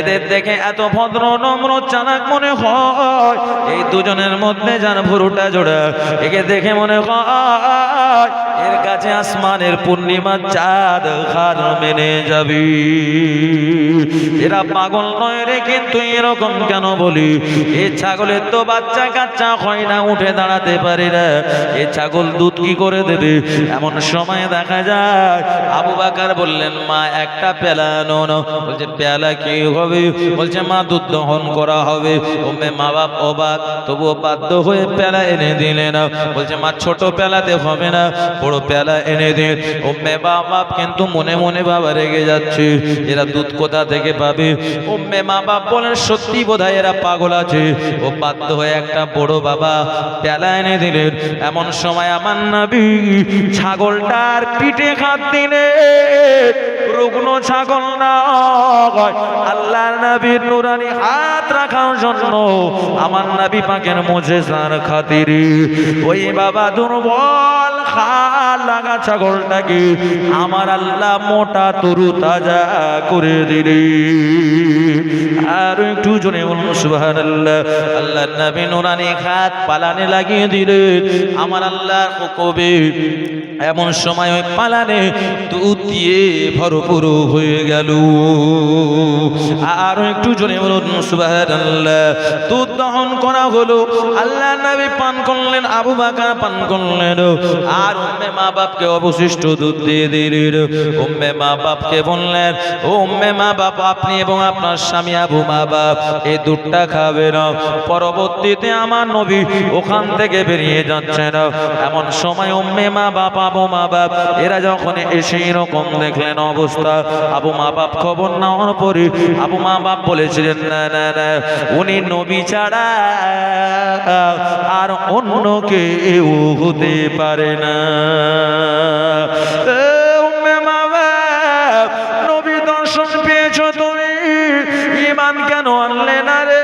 এদের দেখে এত ভদ্র, নম্র, চালাক মনে হয়। এই দুজনের মধ্যে যার ভুরুটা জোড়া, একে দেখে মনে হয় এর কাছে আসমানের পূর্ণিমার চাঁদ খার মেনে যাবি। এরা পাগল নয় রে, কিন্তু এরকম কেন বলি? এ ছাগলের তো বাচ্চা কাচ্চা হয় না, উঠে দাঁড়াতে পারে না। এ ছাগল দুধ কি করে দেবে? এমন সময় দেখা যায়, আবু বাকার বললেন, মা, একটা পেলা নো। বলছে, পেলা কি হবে? বলছে, মা, দুধ দহন করা হবে। ওমে মা বাপ অবাক, তবুও বাধ্য হয়ে পেলা এনে দিলেন বলছে, মা, ছোট পেলাতে হবে না, বড় পেলা এনে দিন ওমে মা বাপ কিন্তু মনে মনে বাবা রেগে যাচ্ছে। এরা দুধ কোথা থেকে পাবে? ওমে মা বাপ বলেন, সত্যি বোধহয় এরা পাগল আছে। ও বাধ্য হয়ে একটা বড় বাবা পেলা এনে দিলেন। এমন সময় আমার নাবি ছাগলটার পিঠে খাত দিলে। রুগ্ন ছাগল না হয়। আল্লাহ নবীর নুরানি হাত রাখার জন্য আমার নবী পাকের মোজে সার খাতিরে ওই বাবা দুর্বল খাল লাগা ছাগলটাকে আমার আল্লাহ মোটা তরু তাজা করে দিলে। আর একটু জনে বলুন সুবাহান আল্লাহ আল্লাহ নবী নুরানি হাত পালানে লাগিয়ে দিলে। আমার আল্লাহ কবে এমন সময় ওই পালানে দুধ দিয়ে ভরপুর হয়ে গেল। আর একটু জোরে বলুন, সুবহানাল্লাহ। দুধ দহন করা হলো, আল্লাহ নবী পান করলেন, আবু বাকা পান করলেন, আর উম্মে মা বাপকে অবশিষ্ট দুধ দিয়ে দিলেন। উম্মে মা বাপকে বললেন, ও উম্মে মা বাপ আপনি এবং আপনার স্বামী আবু মা বাপ এই দুধটা খাবেন। পরবর্তীতে আমার নবী ওখান থেকে বেরিয়ে যাচ্ছেন। এমন সময় উম্মে মা বাপ আবু মা, বাপ, এরা যখন এসে এরকম দেখলেন অবস্থা, আবু, মা, বাপ খবর নেওয়ার পরে আবু, মা, বাপ বলেছিলেন, না না না, উনি নবী ছাড়া আর অন্য কেউ হতে পারে না। নবী দর্শন পেয়েছ তুমি কেন না রে?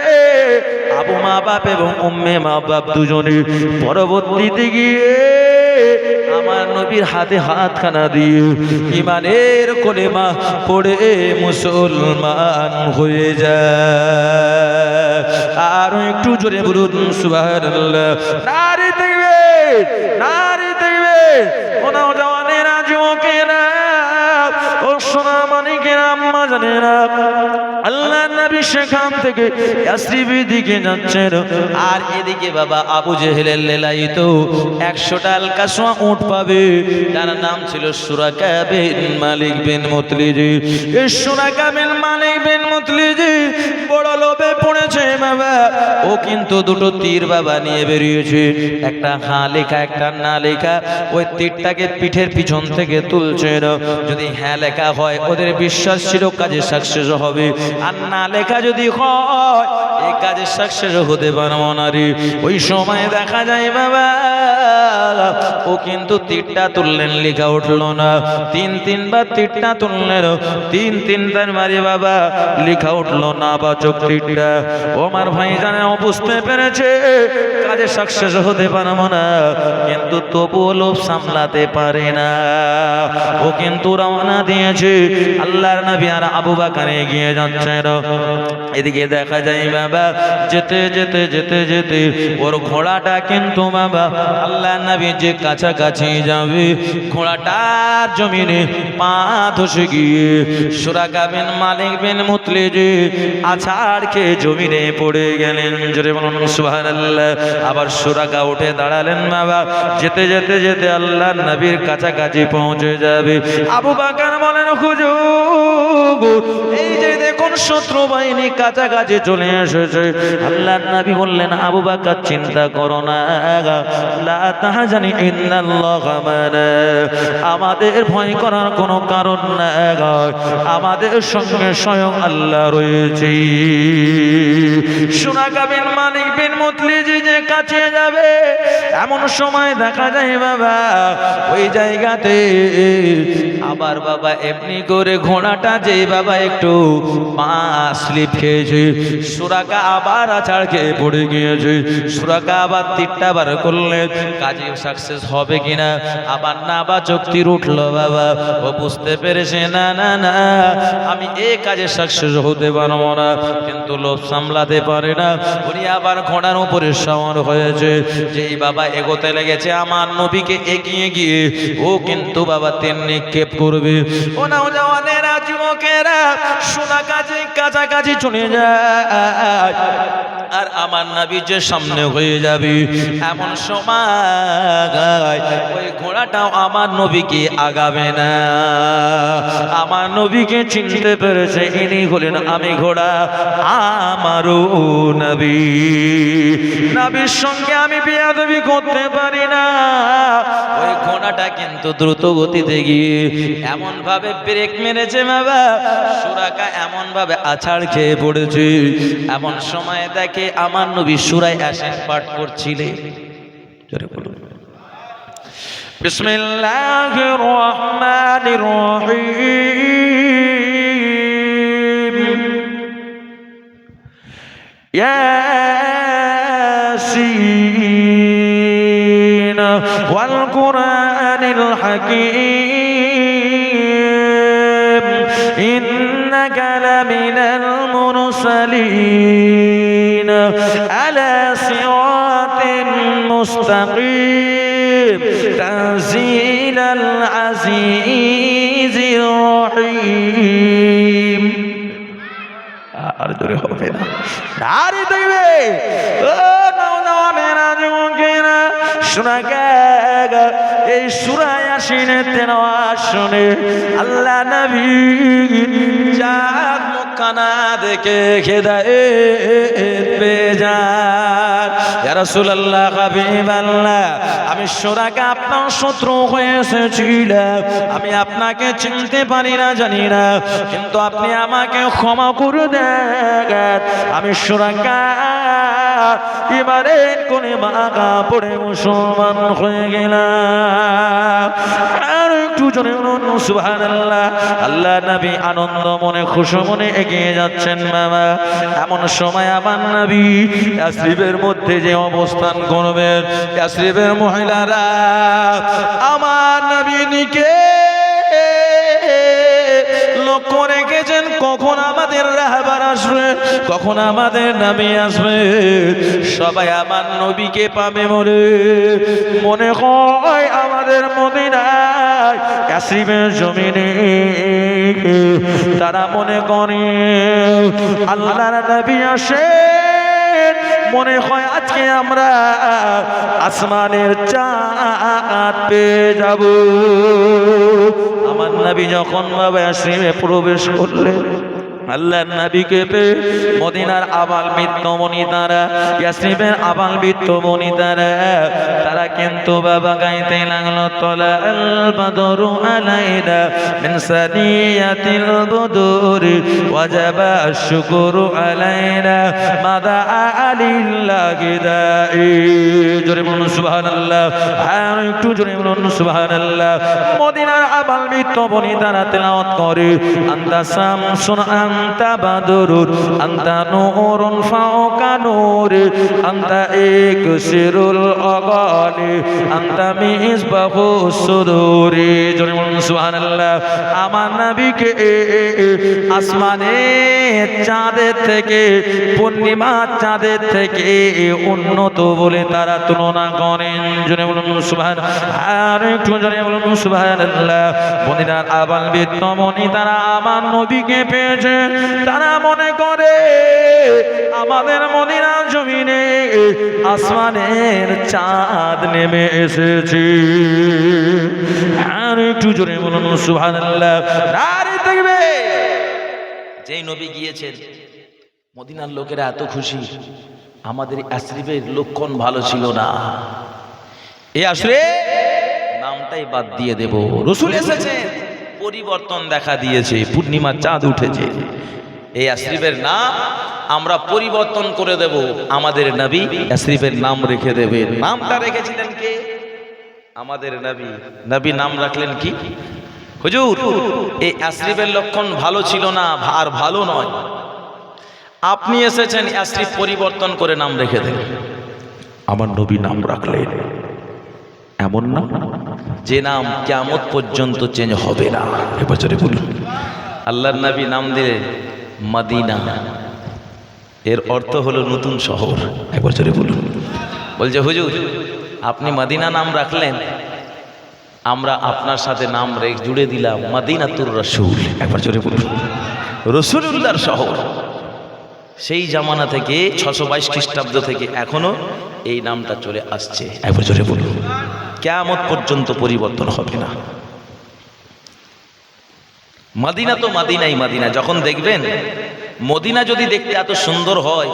আবু, মা, বাপ এবং উম্মে, মা, বাপ দুজনে পরবর্তীতে গিয়ে আমার নবীর হাতে হাতখানা দিয়ে ইমানের কোলেমা পড়ে মুসলমান হয়ে যায়। আর একটু জোরে বলুন, সুবহানাল্লাহ। নারী দেখবে নারী দেখবে পড়েছে বাবা। ও কিন্তু দুটো তীর বাবা নিয়ে বেরিয়েছে। একটা হ্যাঁ লেখা একটা না লেখা ওই তীরটাকে পিঠের পিছন থেকে তুলছে। যদি হ্যাঁ লেখা হয়, ওদের বিশ্বাস ছিল কাজে সাকসেস হবে। আর না লেখা যদি হয়, এই কাজে সাকসেস হতে পারব না রে। ওই সময় দেখা যায়, বাবা, ও কিন্তু তীরটা তুললেন, লেখা উঠল না। তিন তিনবার তীরটা তুললেন, তিন তিন তার মারি, বাবা, লেখা উঠল না বা চোখ তীরটা। ও আমার ভাই জানে ও বুঝতে পেরেছে, কাজে সাকসেস হতে পারব না। কিন্তু তবুও লোভ সামলাতে পারে না। ও কিন্তু রওনা দিয়েছে, আল্লাহর নবী আর আবু বাকার এগিয়ে যাচ্ছে এদিকে দেখা যায় বাবা, যেতে যেতে যেতে যেতে ওর ঘোড়াটা কিন্তু বাবা আল্লাহ নবী যে কাছাকাছি যাবে, ঘোড়াটার জমিনে পা ধসে গিয়ে সুরাকা বিন মালিক বিন মুতলে যে আছাড় খেয়ে জমিনে পড়ে গেলেন। জোরে বলুন, সুবহানাল্লাহ। আবার সুরাকা উঠে দাঁড়ালেন বাবা। যেতে যেতে যেতে আল্লাহ নবীর কাছাকাছি পৌঁছে যাবে। আবু বাকার বলেন, হুজুর দেখুন, শত্রু বাহিনী কাছাকাছি চলে এসেছে। আল্লাহ নবী বললেন, আবু বাকার, চিন্তা করো না লা তাহজানি ইন্নাল্লাহ আমাদের ভয় করার কোনো কারণ না আমাদের সঙ্গে স্বয়ং আল্লাহ রয়েছে। সোনাকা বিন মালিক বিন মুতলিজি যে কাছে যাবে, এমন সময় দেখা যায়, বাবা, ওই জায়গাতে। আবার বাবা, এমনি করে ঘোড়াটা যে বাবা, একটু স্লিপ খেয়েছে। সুরাকা আবার আছাড় খেয়ে পড়ে গিয়েছে। সুরাকা আবার তিনটা বার করলে কাজে সাকসেস হবে কিনা? আবার না বা চোখটির উঠল বাবা। ও বুঝতে পেরেছে, না না না, আমি এ কাজে সাকসেস হতে পারব না। কিন্তু লোভ সামলাতে পারে না। উনি আবার ঘোড়ার উপরে সওয়ার হয়েছে। যেই বাবা এগোতে লেগেছে, আমার নবীকে এগিয়ে গিয়ে ও কিন্তু বাবা তেল নিক্ষেপ করবে। ও না যুবকেরা সোনা কাজে কাছাকাছি চলে যায়। আর আমার নাবি যে সামনে হয়ে যাবে। এমন সময় ওই ঘোড়াটাও আমার নবীকে আগাবে না। আমার নবীকে চিনতে পেরেছে, ইনি হলেন আমি ঘোড়া, আমারও নবী। নবীর সঙ্গে আমি বিয়াদবি করতে পারি না। ওই ঘোড়াটা কিন্তু দ্রুত গতিতে গিয়ে এমন ভাবে ব্রেক মেরেছে বাবা। সুরাকা এমন ভাবে আছাড় খেয়ে পড়েছে। এমন সময় দেখে ডাকে আমার নবী সুরাই আসেন পাঠ করছিলে জোরে বলুন। বিসমিল্লাহির রহমানির রহিম। ইয়াসিন ওয়াল কুরআনিল হাকীম। مستقيم تنزيل العزيز الرحيم আর জোরে হবে না আরে দেখবে ও নওজওয়ানেরা যুবকেরা শোনা গা এই সুরায় আসিনে তেলাওয়াত শুনে আল্লাহ নবী যাক দেখে খেদায় রাসূলুল্লাহ, হাবিবাল্লাহ, আমি সোরাকে আপনার শত্রু হয়ে এসেছিলাম। আমি আপনাকে চিনতে পারি না, জানি না, কিন্তু আপনি আমাকে ক্ষমা করে দেন। আমি সুরাকা এবারে কোনে মাগা পড়ে মুসলমান হয়ে গেলাম। আর একটু জনে সুহান আল্লাহ আল্লাহ নবী আনন্দ মনে, খুশি মনে এগিয়ে যাচ্ছেন বাবা। এমন সময় আমার নবী ইয়াসরিবের মধ্যে যে অবস্থান করবেন, ইয়াসরিবের মহিলারা, আমার নবীকে লক্ষ্য রেখেছেন, কখন আমাদের রাহবার আসবে? কখন আমাদের নামে আসবে? সবাই আমার নবীকে পাবে মরে। মনে হয় আমাদের মদিনায় জমিনে। তারা মনে করে, আল্লাহর নবী আসে। মনে হয় আজকে আমরা আসমানের চাঁদ পেয়ে যাব। আমার নবী যখন বাবা আশ্রমে প্রবেশ করলেন আল্লাহ নবীকে পে মদিনার আবাল মিত্রমণি তারা ইয়াসরিফের আবাল মিত্রমণি তারা তারা কিন্তু বাবা গাইতে লাগল তলা আল বাদরু আলাইনা মিন সানিয়াতিল বুদুর ওয়াজাবা শুকুরু আলাইনা মাদা আলিল্লাহি দাই জোরে বলুন, সুবহানাল্লাহ। আর একটু জোরে বলুন, সুবহানাল্লাহ। মদিনার আবাল মিত্রমণি তারা তেলাওয়াত করে, আন্তা শামসুন আন্তা বাদরুন আন্তা নূরুন ফাওকা নূর আন্তা ইকসিরুল আগানি, আন্তা মিসবাহু সুদুরি। জোরে বলুন, সুবহানাল্লাহ। আমার নবীকে আসমানে চাঁদের থেকে পূর্ণিমা চাঁদের থেকে উন্নত বলে তারা তুলনা করেন। জোরে বলুন, সুবহান আর একটু জোরে বলুন, সুবহানাল্লাহ। মদিনার আবাল বিত্তমণি, তারা আমার নবীকে পেয়েছে। তারা মনে করে আমাদের মদিনার জমিনে আসমানের চাঁদ নেমে এসেছে। আর একটু জোরে বলুন দেখবে যেই নবী গিয়েছেন, মদিনার লোকেরা এত খুশি, আমাদের আশরিফের লক্ষণ ভালো ছিল না। এই আশরে নামটাই বাদ দিয়ে দেব। রসুল এসেছে পরিবর্তন দেখা দিয়েছে, পূর্ণিমার চাঁদ উঠেছে। এই আশরিফের নাম আমরা পরিবর্তন করে দেব, আমাদের নবী আশরিফের নাম রেখে দেবে নামটা রেখেছিলেন কে? আমাদের নবী। নবী নাম রাখলেন কি? হুজুর, এই অ্যাসরিফের লক্ষণ ভালো ছিল না, আর ভালো নয়। আপনি এসেছেন অ্যাসরিফ পরিবর্তন করে নাম রেখে দেন। আমার নবী নাম রাখলেন। এমন না যে নাম কেমত পর্যন্ত চেঞ্জ হবে না। এবছরে বলুন। আল্লাহর নবী নাম দিলেন। মদিনা। এর অর্থ হলো নতুন শহর। একবার জোরে বলুন। বলছে, হুজুর, আপনি মাদিনা নাম রাখলেন, আমরা আপনার সাথে নাম রেখ জুড়ে দিলাম মদিনাতুর রসুল। একবার জোরে বলুন। রসুলুল্লাহর শহর। সেই জামানা থেকে ছশো বাইশ খ্রিস্টাব্দ থেকে এখনও এই নামটা চলে আসছে। একবার জোরে বলুন। কেমত পর্যন্ত পরিবর্তন হবে না। মাদিনা তো মাদিনাই মাদিনা, যখন দেখবেন, মদিনা যদি দেখতে এত সুন্দর হয়,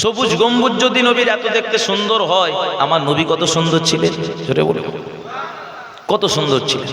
সবুজ গম্বুজ যদি নবীর এত দেখতে সুন্দর হয়, আমার নবী কত সুন্দর ছিলেন? কত সুন্দর ছিলেন?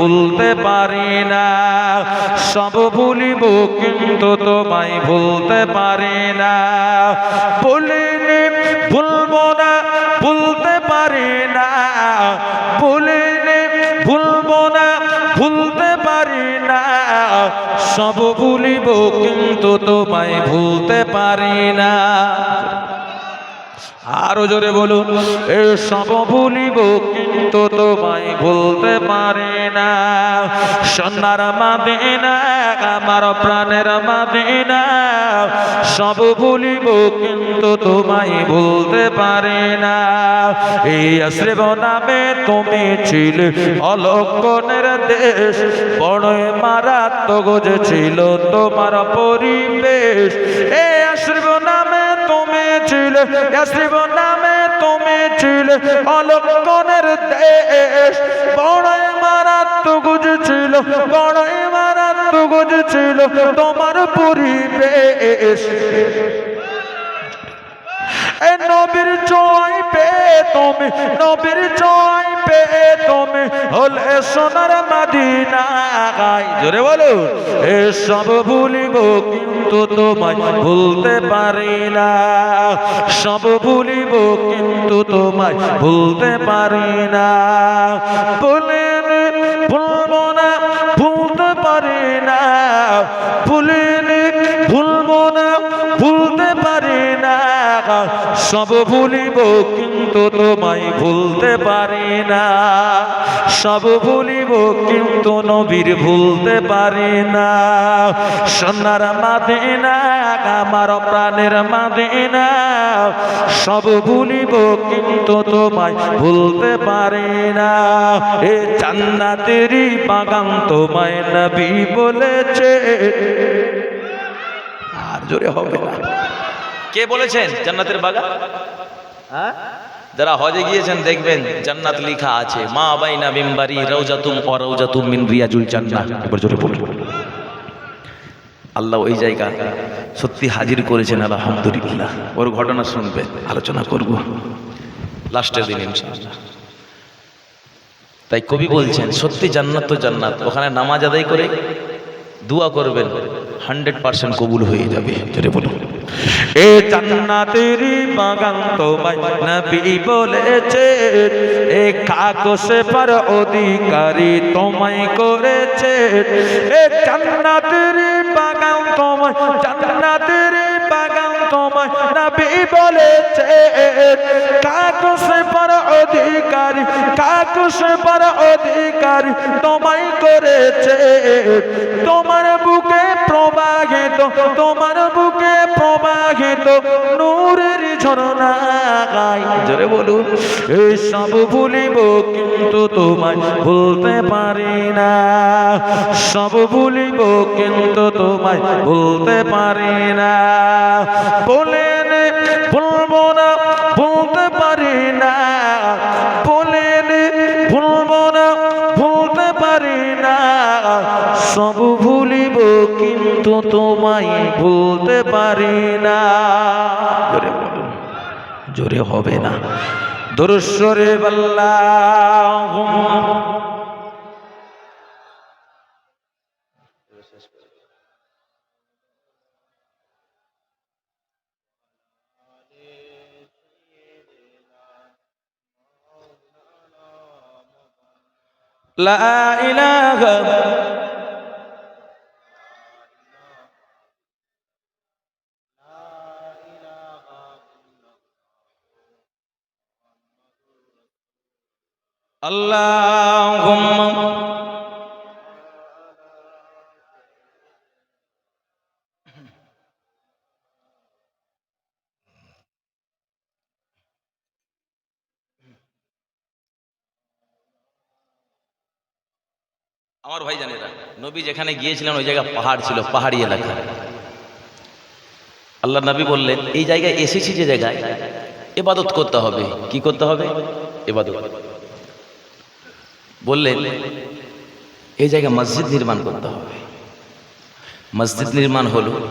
ভুলতে পারি না। সব ভুলিব কিন্তু তোমায় ভুলতে পারি না। বলিনি ভুলবো না, ভুলতে পারি না। বলিনি ভুলবো না, ভুলতে পারি না। সব ভুলিব কিন্তু তোমায় ভুলতে পারি না। আরও জোরে বলুন এ সব ভুলিব কিন্তু তোমায় ভুলতে পারে না। সোনার মাদিনা, আমার প্রাণের মাদিনা, সব ভুলিব কিন্তু তোমায় ভুলতে পারে না। এই আশ্রেব নামে তুমি ছিলে অলক্ষণের দেশ, বড়ই মারাত্মক ছিল তোমার পরিবেশ। তুমি ছিলে আশ্রেব নামে তুমি ছিলে অলক্ষণের দেশ। বড়ই মারাত্মক ছিল বড়ই মারাত্মক ছিল তোমার পরিবেশ। এ নবীর জয় পে তুমি, নবীর জয় পে তুমি, হলে সোনার মাদিনা। জোরে বলো, এ সব ভুলিব কিন্তু তোমায় ভুলতে পারি না। সব ভুলিব কিন্তু তোমায় ভুলতে পারি না। বলেন সব ভুলিব, কিন্তু তোমায় ভুলতে পারি না। সব ভুলিব, কিন্তু নবীর ভুলতে পারি না। সোনার মাদিনা, আমার প্রাণের মাদিনা। সব ভুলিব, কিন্তু তোমায় ভুলতে পারি না। এ জান্নাতেরই বাগান তোমায় নবী বলেছে। আর জোরে হবে না। কে বলেছেন? জান্নাতের বাগান? হ্যাঁ? যারা হজে গিয়েছেন, দেখবেন জান্নাত লেখা আছে, মা বাইনা মিম্বারি রওজাতুম ও রওজাতুম মিন রিয়াজুল জান্নাহ। এবার জোরে বলুন। আল্লাহ ওই জায়গা সত্যি হাজির করেছেন, আলহামদুলিল্লাহ। ওর ঘটনা শুনবে আলোচনা করব। লাস্টের দিন তাই কবি বলছেন, সত্যি জান্নাত তো জান্নাত, ওখানে নামাজ আদায় করে দোয়া করবেন হান্ড্রেড পার্সেন্ট কবুল হয়ে যাবে। বলুন। এ জান্নাতেরই বাগান তোমায় নবী বলেছে, এ কাগজে পার অধিকারী তোমায় করেছে। এ জান্নাতেরই বাগান তোমায় জান্নাতেরই বাগান তোমায় নবী বলেছে, কাগজে পার অধিকারী, কাগজে পার অধিকারী তোমায় করেছে। তোমার বুকে প্রবাহিত, তোমার বুকে প্রবাহিত নূরের ঝরনা গাই জোরে সব ভুলিব কিন্তু তোমায় ভুলতে পারি না। সব ভুলিব কিন্তু তোমায় ভুলতে পারি না। বলেন, ভুলবো না, ভুলতে পারি না। বলেন, ভুলবো না, ভুলতে কিন্তু তোমায় ভুলতে পারি না জোরে বলুন জোরে হবে না দরুশ্বরে বল্লা لا إله اللهم আমার ভাই জানেরা নবী যেখানে গিয়েছিলেন ওই জায়গা পাহাড় ছিল পাহাড়ি এলাকা আল্লাহ নবী বললেন এই জায়গায় এসেছি যে জায়গায় এবাদত করতে হবে কি করতে হবে এবাদত বললেন এই জায়গায় মসজিদ নির্মাণ করতে হবে। মসজিদ নির্মাণ হলো,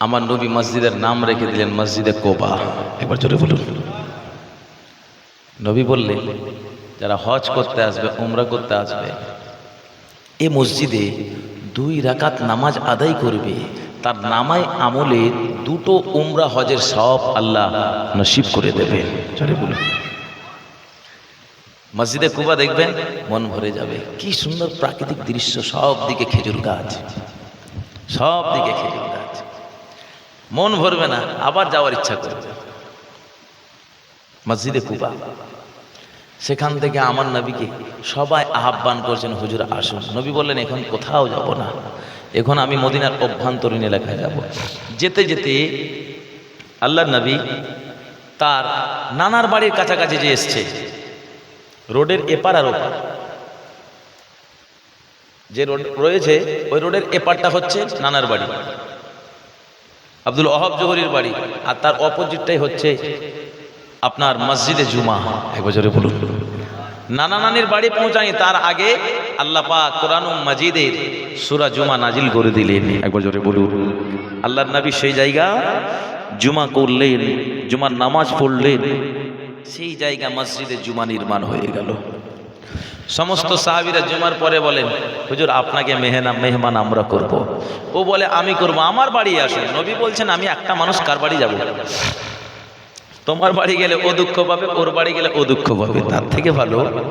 আমার নবী মসজিদের নাম রেখে দিলেন মসজিদে কোবা। একবার জোরে বলুন। নবী বললেন, যারা হজ করতে আসবে, উমরা করতে আসবে, এ মসজিদে দুই রাকাত নামাজ আদায় করবে। তার নামায় আমলে দুটো উমরা হজের সব আল্লাহ নসিব করে দেবেন। চলে বলুন। মসজিদে কুবা দেখবেন, মন ভরে যাবে। কি সুন্দর প্রাকৃতিক দৃশ্য, সব দিকে খেজুর গাছ। সব দিকে খেজুর গাছ। মন ভরবে না, আবার যাওয়ার ইচ্ছা করবে। মসজিদে কুবা। সেখান থেকে আমার নবীকে সবাই আহ্বান করছেন, হুজুর, আসুন। নবী বললেন, এখন কোথাও যাব না। এখন আমি মদিনার অভ্যন্তরীণ এলাকায় যাব। যেতে যেতে আল্লাহ নবী তার নানার বাড়ির কাছাকাছি যে এসছে রোডের এপার আর ওপার। যে রোড রয়েছে, ওই রোডের এপারটা হচ্ছে নানার বাড়ি, আব্দুল অহব জোহরির বাড়ি, আর তার অপোজিটটাই হচ্ছে আপনার মসজিদে জুমা। এক বছরে বলুন। নানা নানির বাড়ি পৌঁছাই, তার আগে আল্লাহ পাক কোরআন মাজিদের সুরা জুমা নাজিল করে দিলেন। এক বছরে বলুন। আল্লাহর নবী সেই জায়গা জুমা করলেন, জুমার নামাজ পড়লেন সেই জায়গা মসজিদে জুমা নির্মাণ হয়ে গেল। সমস্ত সাহাবিরা জুমার পরে বলেন, হুজুর, আপনাকে মেহনা, মেহমান আমরা করব। ও বলে, আমি করব, আমার বাড়ি আসুন। নবী বলছেন, আমি একটা মানুষ, কার বাড়ি যাব? তোমার বাড়ি গেলে ও দুঃখ পাবে, ওর বাড়ি গেলে ও দুঃখ পাবে, তার থেকে ভালো।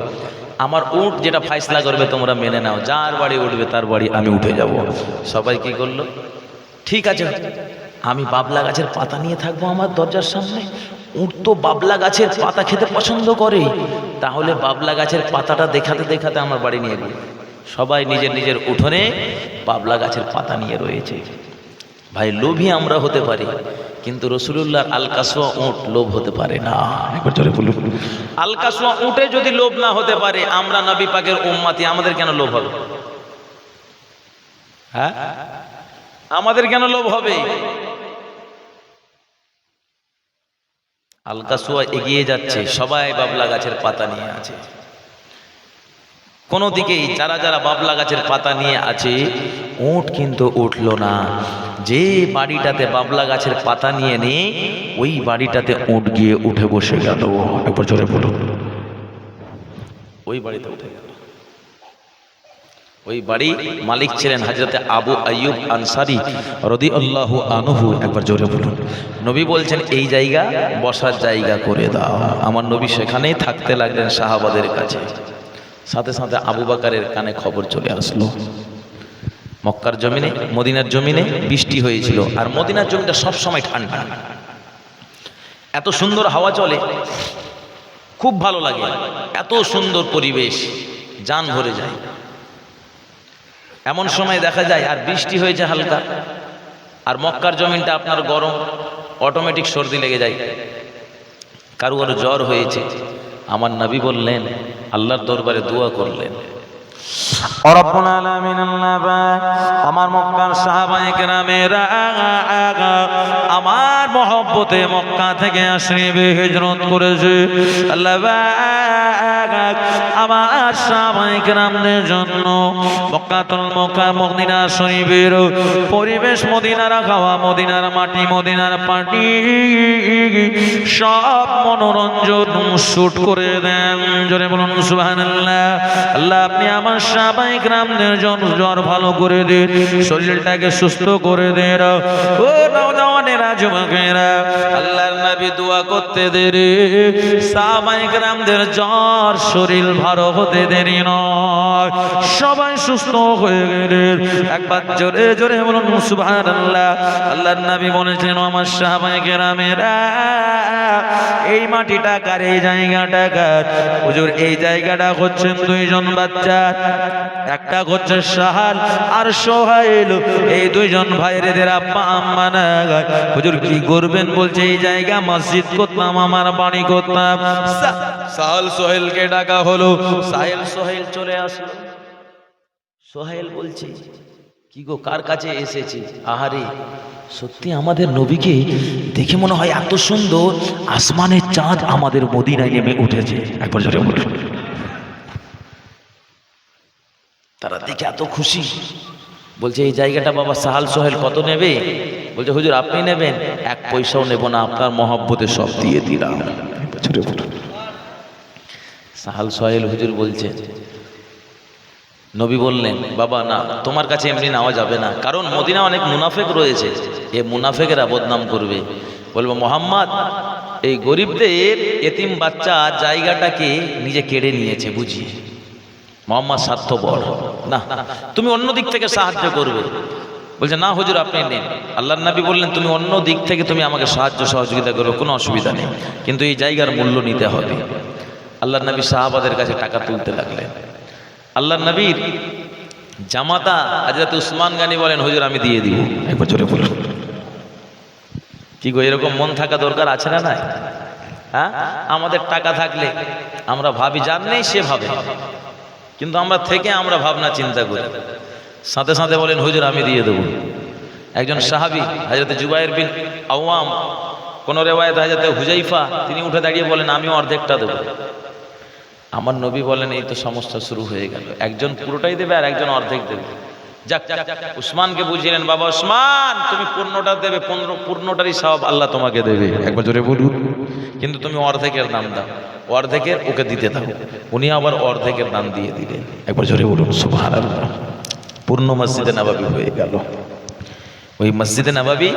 আমার উঠ যেটা ফাইসলা করবে, তোমরা মেনে নাও। যার বাড়ি উঠবে, তার বাড়ি আমি উঠে যাব। সবাই কি করল? ঠিক আছে, আমি বাবলা গাছের পাতা নিয়ে থাকব আমার দরজার সামনে। উঠ তো বাবলা গাছের পাতা খেতে পছন্দ করে, তাহলে বাবলা গাছের পাতাটা দেখাতে দেখাতে আমার বাড়ি নিয়ে গেল। সবাই নিজের নিজের উঠোনে বাবলা গাছের পাতা নিয়ে রয়েছে। ভাই, লোভী আমরা হতে পারি, কিন্তু রসুল্লাহ আলকাসোয়া উঁট লোভ হতে পারে না। একবার বলুন। আলকাসোয়া উঁটে যদি লোভ না হতে পারে, আমরা নবী পাকের উম্মাতি আমাদের কেন লোভ হবে? হ্যাঁ? আমাদের কেন লোভ হবে? আলকাসোয়া এগিয়ে যাচ্ছে, সবাই বাবলা গাছের পাতা নিয়ে আছে। কোনো দিকেই যারা যারা বাবলা গাছের পাতা নিয়ে আছে উঠ কিন্তু উঠল না। যে বাড়িটাতে বাবলা গাছের পাতা নিয়ে নেই, ওই বাড়িটাতে উঁট গিয়ে উঠে বসে গেল। একবার জোরে বলুন। ওই বাড়িতে উঠে গেল। ওই বাড়ি মালিক ছিলেন হাজরতে আবু আয়ুব আনসারি রদি আল্লাহ আনহু। একবার জোরে বলুন। নবী বলছেন, এই জায়গা বসার জায়গা করে দাও। আমার নবী সেখানেই থাকতে লাগলেন শাহাবাদের কাছে। সাথে সাথে আবু বাকারের কানে খবর চলে আসলো। মক্কার জমিনে, মদিনার জমিনে বৃষ্টি হয়েছিল আর মদিনার জমিটা সবসময় ঠান্ডা। এত সুন্দর হাওয়া চলে, খুব ভালো লাগে। এত সুন্দর পরিবেশ, যান ভরে যায়। এমন সময় দেখা যায়, আর বৃষ্টি হয়েছে হালকা, আর মক্কার জমিনটা আপনার গরম অটোমেটিক সর্দি লেগে যায়। কারও জ্বর হয়েছে। আমার নাবি বললেন, আল্লাহর দরবারে দোয়া করলেন। রব্বুল আমার মক্কার সাহাবায়ে কেরামেরা আমার মহব্বতে মক্কা থেকে আশরিফে হিজরত করেছে। আমার সাহাবায়ে কেরামদের জন্য মক্কাতুল মক্কা মদিনা শরীফের পরিবেশ মদিনার খাওয়া মদিনার মাটি, মদিনার পাটি সব মনোরঞ্জন শুট করে দেন। জোরে বলুন সুবহানাল্লাহ। আল্লাহ, আপনি আমার সবাই গ্রামদের জ্বর ভালো করে দে, শরীরটাকে সুস্থ করে দেন ও নবী দোয়া করতে সাহাবাই গ্রামদের জ্বর শরীর ভালো হতে সবাই সুস্থ হয়ে একবার জোরে জোরে বলুন বলেছেন আমার সাহাবাই গ্রামেরা, এই মাটিটা কার, এই জায়গাটা কার? এই জায়গাটা হচ্ছেন দুইজন বাচ্চা। একটা হচ্ছে সাহাল আর সোহাইল, এই দুইজন ভাইরেদের আব্বা আম্মা না হুজুর কি করবেন বলছে, এই জায়গা মসজিদ করতাম, আমার বাড়ি করতাম। সাহাল সোহেলকে ডাকা হলো। সাহেল সোহেল চলে আসলো। সোহেল বলছে, কি গো, কার কাছে এসেছে? আহারে, সত্যি আমাদের নবীকে দেখে মনে হয় এত সুন্দর, আসমানের চাঁদ আমাদের মদিনায় নেমে উঠেছে। একবার জোরে বলুন। তারা দেখে এত খুশি। বলছে এই জায়গাটা বাবা সাহাল সোহেল কত নেবে? বলছে হুজুর আপনি নেবেন। এক পয়সাও নেব না আপনার মহব্বতে সব দিয়ে দিলাম। সাহাল সোহেল হুজুর বলছে নবী বললেন বাবা না তোমার কাছে এমনি নেওয়া যাবে না। কারণ মদিনা অনেক মুনাফেক রয়েছে। এ মুনাফেকেরা বদনাম করবে। বলব মোহাম্মদ এই গরিবদের এতিম বাচ্চা জায়গাটাকে নিজে কেড়ে নিয়েছে বুঝিয়ে। মোহাম্মদ স্বার্থপর। না, তুমি অন্য দিক থেকে সাহায্য করবে। বলছে, না হুজুর, আপনি নেন। আল্লাহ নবী বললেন, তুমি অন্য দিক থেকে তুমি আমাকে সাহায্য, সহযোগিতা করবে কোনো অসুবিধা নেই। কিন্তু এই জায়গার মূল্য নিতে হবে। আল্লাহ নবী সাহাবাদের কাছে টাকা তুলতে লাগলেন। আল্লাহ নবীর জামাতা হাজরত উসমান গানি বলেন, হুজুর, আমি দিয়ে দিব। একবার জোরে বলুন। কি গো, এরকম মন থাকা দরকার আছে না নাই? হ্যাঁ? আমাদের টাকা থাকলে আমরা ভাবি, যার নেই সে ভাবে। কিন্তু আমরা থেকে আমরা ভাবনা চিন্তা করি। সাথে সাথে বলেন, হুজুর, আমি দিয়ে দেবো। একজন সাহাবি, হাজরতে জুবাইর বিন আওয়াম, কোন রেওয়ায়ত হাজরতে হুজাইফা, তিনি উঠে দাঁড়িয়ে বলেন, আমি অর্ধেকটা দেবো। আমার নবী বলেন, এই তো সমস্যা শুরু হয়ে গেল। একজন পুরোটাই দেবে আর একজন অর্ধেক দেবে। যাক যাক, উসমানকে বুঝিলেন বাবা উসমান তুমি পূর্ণটা দেবে পনেরো পূর্ণটারই সব আল্লাহ তোমাকে দেবে। একবার জোরে বলুন। কিন্তু তুমি অর্ধেকের দাম দাও। অর্ধেকের ওকে দিতে দাও। উনি আবার অর্ধেকের দাম দিয়ে দিলেন। একবার জোরে বলুন সুবহানাল্লাহ। পূর্ণ মসজিদে নবাবী হয়ে গেল। ওই মসজিদে নবাবী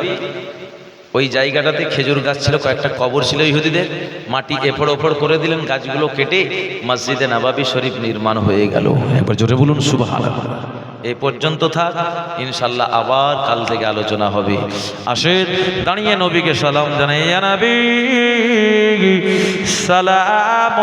ওই জায়গাটাতে খেজুর গাছ ছিল কয়েকটা কবর ছিল ইহুদিদের। মাটি এফড় ওফড় করে দিলেন গাছগুলো কেটে মসজিদে নবাবী শরীফ নির্মাণ হয়ে গেল। একবার জোরে বলুন সুবহানাল্লাহ। এই পর্যন্ত থাক। ইনশাল্লাহ আবার কাল থেকে আলোচনা হবে। আসেন, দাঁড়িয়ে নবীকে সালাম জানাই। সালাম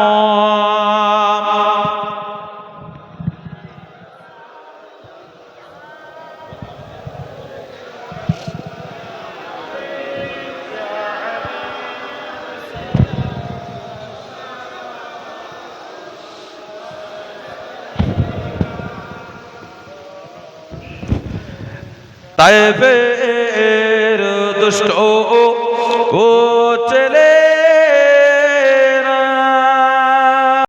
তাইফের দুষ্ট ও